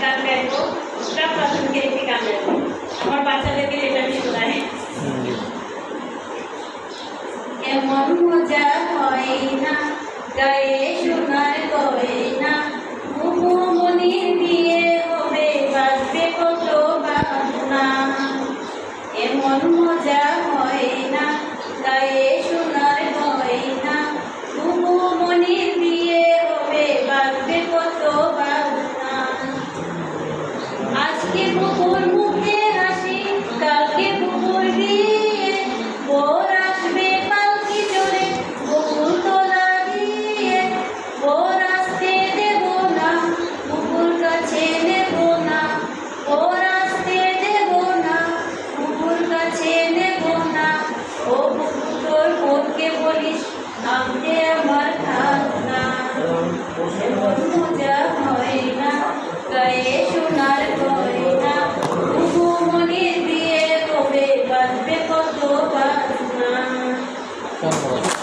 গান গাইবো একটি আমার বাচ্চাদেরকে আমি শোনাই এমন মজা হয় না গায়ে সোনার করে না দিয়ে হবে বাজবে কত বাজনা এমন মজা বলিস? আমাকে আমার খাওয়া